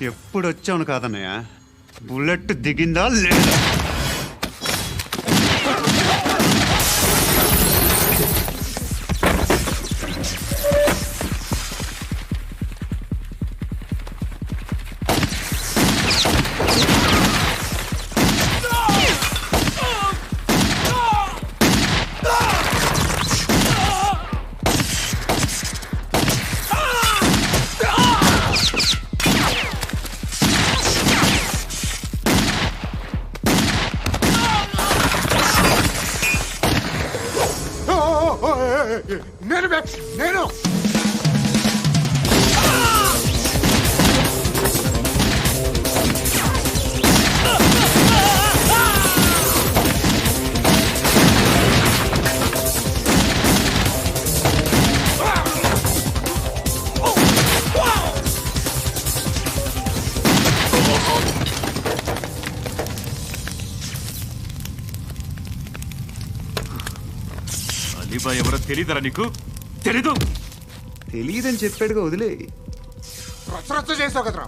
ఎప్పుడు వచ్చావును కాదన్నయ్య? బుల్లెట్ దిగిందా లేదా? అలీబాయ్ ఎవరో తెలియదరా నీకు? తెలీదు. తెలియదని చెప్పాడుగా వదిలే. రచ్చ రచ్చ చేసావు కదరా.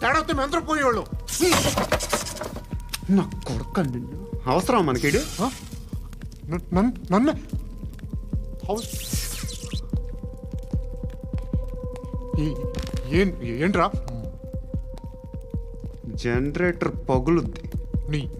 తేడా మెంతరం పోయేవాళ్ళు. నా కొడుకు నిన్ను. అవసరం మనకిడు? నన్- నన్- నన్ను. హౌస్. ఈ- ఏం ఏంట్రా? జనరేటర్ పగులుద్ది. నీ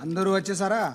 అందరూ వచ్చేసారా?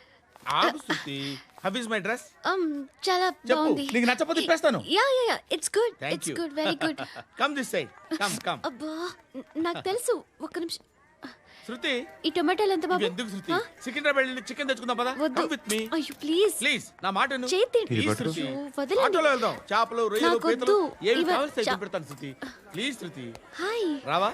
ఆగు Shruti. How is my dress um చాలా చెప్పు. బాగుంది. నీకు నచ్చకపోతే తిప్పేస్తాను yeah yeah yeah. It's good Thank it's you. Good very good come this side come come అబ్బా న- నాకు తెలుసు. ఒక్క నిమిషం. శృతి. ఈ టొమాటోలు ఎంత బాబు? ఎందుకు శృతి? సికింద్రాబాద్ వెళ్ళి చికెన్ తెచ్చుకుందాం పదా? వద్దు. కమ్ విత్ మీ అయ్యో ప్లీజ్ ప్లీజ్ నా మాట విను. చేతి Please, శృతి. వదలండి. ఆటోలో వెళ్దాం. చేపలు రొయ్యలు నాకు పీతలు వద్దు. ఏమి ఇవ- కావాలి చా- పెడతాను శృతి. Please Shruti. హాయ్ రావా?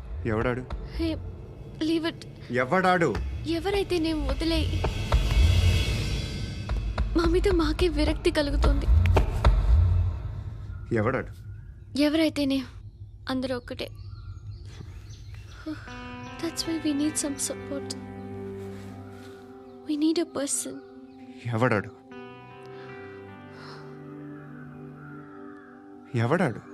ఎవడాడు? Hey leave it. ఎవడాడు? ఎవరైతే నేను వదిలే మా మీద మాకే విరక్తి కలుగుతుంది. ఎవడాడు? ఎవరైతేనే అందరూ ఒక్కటే. That's why we need some support we need a person ఎవడాడు? ఎవడాడు?